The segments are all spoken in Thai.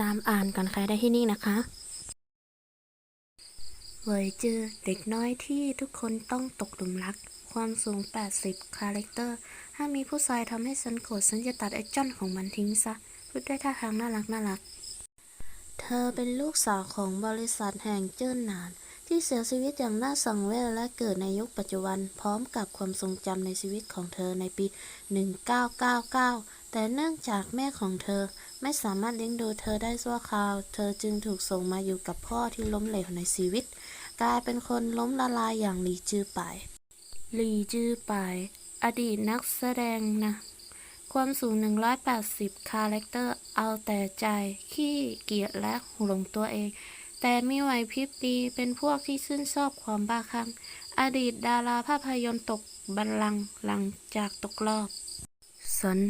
ตามอ่านกันใครได้ที่นี่นะคะเวยจือเด็กน้อยที่ทุกคนต้องตกหลุมรัก ความสูง 80 คาแรคเตอร์ ถ้ามีผู้ชายทำให้ฉันโกรธฉันจะตัดไอ้จ้อนของมันทิ้งซะ พูดด้วยท่าทางน่ารักน่ารัก เธอเป็นลูกสาวของบริษัทแห่งเจิ้นหนาน ที่เสียชีวิตอย่างน่าสังเวชและเกิดในยุคปัจจุบัน พร้อมกับความทรงจำในชีวิตของเธอในปี 1999 แต่เนื่องจากแม่ของเธอไม่สามารถเลี้ยงดูเธอได้ชั่วคราว เธอจึงถูกส่งมาอยู่กับพ่อที่ล้มเหลวในชีวิต กลายเป็นคนล้มละลายอย่างหลีจือไป หลีจือไป อดีตนักแสดงนะ ความสูง 180 คาแรคเตอร์ เอาแต่ใจ ขี้เกียจและหลงตัวเอง แต่มีไหวพริบดี เป็นพวกที่ชื่นชอบความบ้าคลั่ง อดีตดาราภาพยนตร์ตกบัลลังก์หลังจากตกรอบสน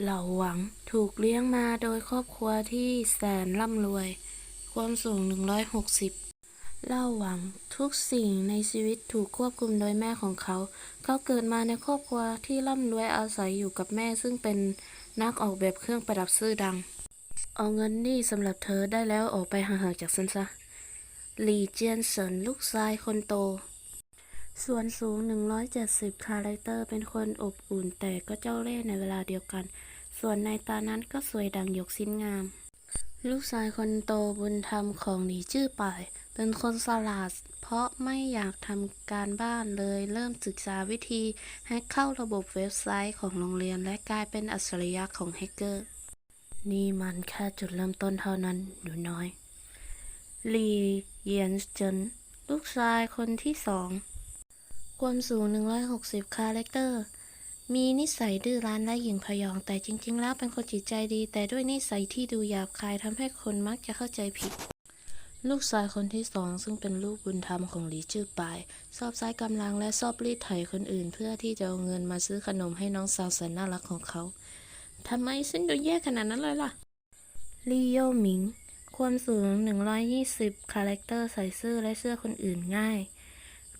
เหล่าหวังถูกเลี้ยงมาโดยครอบครัวที่แสนร่ำรวย ความสูง 160 เล่าหวังทุกสิ่งในชีวิตถูกควบคุมโดยแม่ของเขา เขาเกิดมาในครอบครัวที่ร่ำรวยอาศัยอยู่กับแม่ซึ่งเป็นนักออกแบบเครื่องประดับชื่อดัง เอาเงินนี่สำหรับเธอได้แล้วออกไปห่างๆจากฉันซะหลีเจียนเซินลูกชายคนโต ส่วนสูง 170 คาแรคเตอร์ เป็นคนอบอุ่นแต่ก็เจ้าเล่ห์ในเวลาเดียวกัน ส่วนในตานั้นก็สวยดังหยกสิ้นงาม ลูกชายคนโตบุญธรรมของหนีจื้อป่าย เป็นคนฉลาด เพราะไม่อยากทำการบ้านเลยเริ่มศึกษาวิธีแฮกเข้าระบบเว็บไซต์ของโรงเรียน และกลายเป็นอัจฉริยะของแฮกเกอร์ นี่มันแค่จุดเริ่มต้นเท่านั้นหนูน้อยลีเยียนเจินลูกชายคนที่สอง ความสูง 160 คาแรคเตอร์ มีนิสัยดื้อรั้นและหยิ่งพยอง แต่จริง ๆ แล้วเป็นคนจิตใจดี แต่ด้วยนิสัยที่ดูหยาบคายทำให้คนมักจะเข้าใจผิด ลูกชายคนที่สองซึ่งเป็นลูกบุญธรรมของหลีจื้อปายชอบใช้กำลังและชอบรีดไถคนอื่น เพื่อที่จะเอาเงินมาซื้อขนมให้น้องสาวแสนน่ารักของเขาทำไมฉันดูแย่ขนาดนั้นเลยล่ะลี่โยหมิง ความสูง 120 คาแรคเตอร์ใส่ซื่อและเสื้อคนอื่นง่าย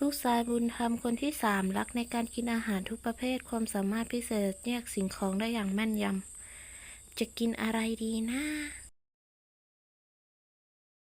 ลูกชายบุญธรรมคนที่สามรักในการกินอาหารทุกประเภทความสามารถพิเศษแยกสิ่งของได้อย่างแม่นยำ จะกินอะไรดีนะ